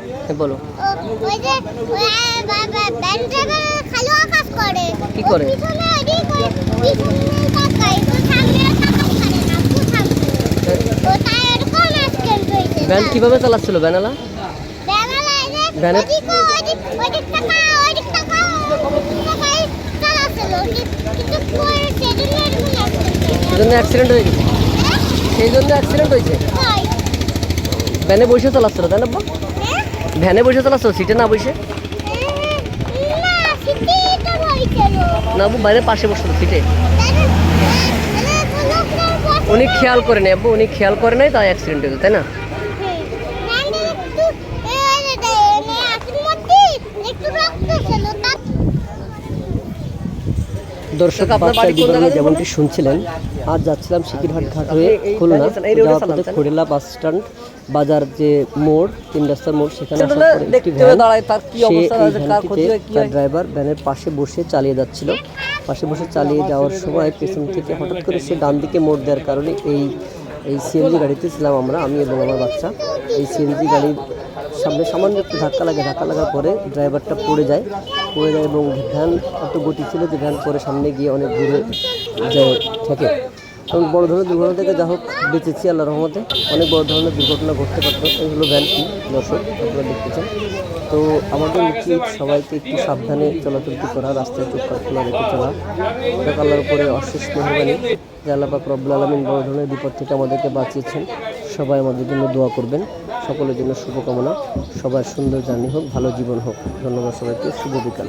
হ্যাঁ, বলো। কি করে? ভ্যান কীভাবে চালাচ্ছিল ভ্যানালা ভ্যানে- অ্যাক্সিডেন্ট হয়ে? গেছে সেই জন্য অ্যাক্সিডেন্ট হয়েছে? হয় ভ্যানে বসে চালাচ্ছিল তাই না? হ্যাঁ ভ্যানে বসে চালাচ্ছিল সিটে না বসে? না আব্বু বাইরে পাশে বসতো সিটে। উনি খেয়াল করে নেই আব্বু, উনি খেয়াল করে নাই তাই অ্যাক্সিডেন্ট হয়েছে, তাই না? দর্শক যেমনটি শুনছিলেন আজ যাচ্ছিলাম সিকিরহাট ঘাট হয়ে খুলনা যাওয়ার পথে খড়িলা বাস স্ট্যান্ড বাজার যে মোড় তিন রাস্তার মোড় সেখানে আসার পরে একটি ভ্যান দাঁড়ায় তার কি সে এই আছে কার ক্ষতি ভ্যানটিতে তার ড্রাইভার ভ্যানের পাশে বসে চালিয়ে যাচ্ছিল। পাশে বসে চালিয়ে যাওয়ার সময় পেছন থেকে হঠাৎ করে সে ডান দিকে মোড় দেওয়ার কারণে এই এই সিএনজি গাড়িতে ছিলাম আমরা আমি এবং আমার বাচ্চা। এই সিএনজি গাড়ির সামনে সামান্য একটু ধাক্কা লাগে, ধাক্কা লাগার পরে ড্রাইভারটা পড়ে যায় পড়ে যায় এবং ভ্যান এত গতি ছিল যে ভ্যান পরে সামনে গিয়ে অনেক দূরে যায় থেকে। এবং বড় ধরনের দুর্ঘটনা থেকে যা হোক বেঁচেছি আল্লাহ রহমতে। অনেক বড় ধরনের দুর্ঘটনা ঘটতে পারতো, এই হলো ভ্যানটি দর্শক, আপনারা দেখতেছেন তো আমাদের উচিত সবাইকে একটু সাবধানে চলাচলতি করা, রাস্তায় চোখ খোলা রেখে চলা। যাক আল্লাহর উপরে অশেষ মেহরবানি। যে আল্লাহ পাক রব্বুল আলমিন বড় ধরনের বিপদ থেকে আমাদেরকে বাঁচিয়েছেন। সবাই আমাদের জন্য দোয়া করবেন। সকলের জন্য শুভকামনা। সবার সুন্দর জার্নি হোক ভালো জীবন হোক। ধন্যবাদ সবাইকে। শুভ বিকাল।